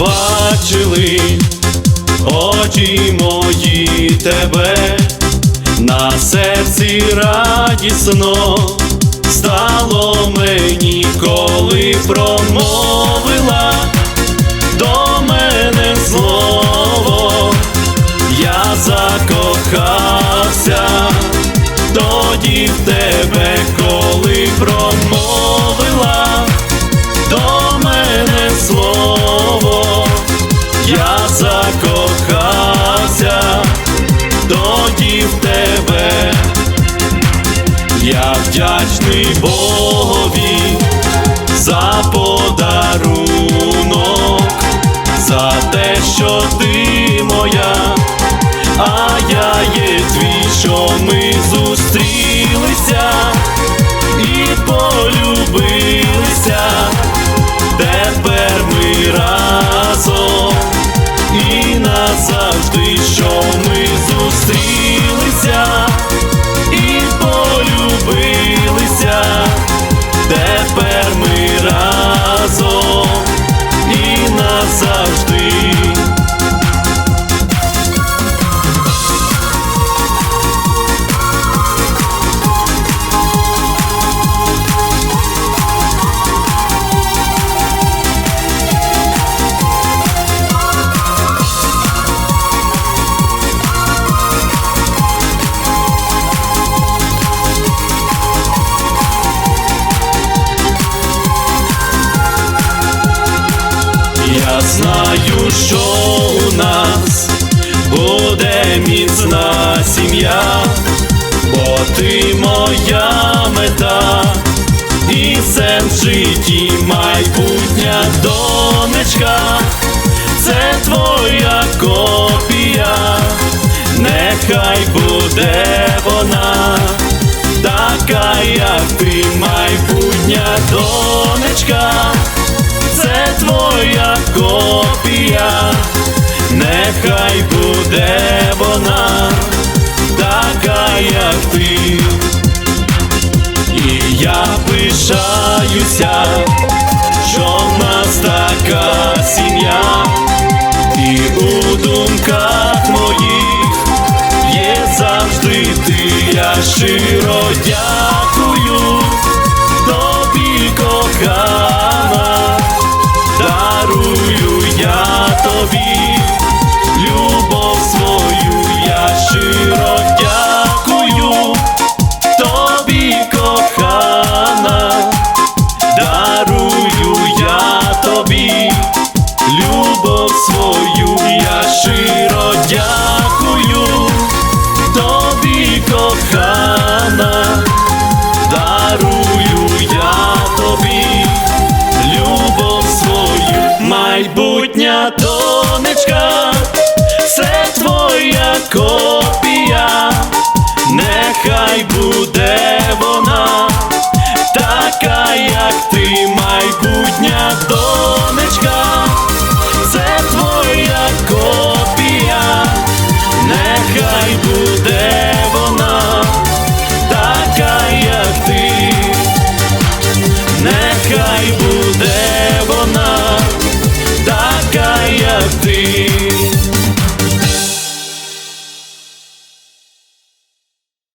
бачили очі мої тебе, на серці радісно стало мені, коли промовила до мене слово, я закохався тоді в тебе, коли промовила вдячний Богові за подарунок, за те, що ти моя, а я є твій, що ми зустрілися і полюбилися, Знаю, що у нас буде міцна сім'я, бо ти моя мета, і сенс житті майбутня донечка, це твоя копія, нехай буде вона, така, як ти майбутня донечка. Твоя копія, нехай буде вона, така, як ти, і я пишаюся, що в нас така сім'я, і у думках моїх є завжди ти, я щиро дякую. adoro.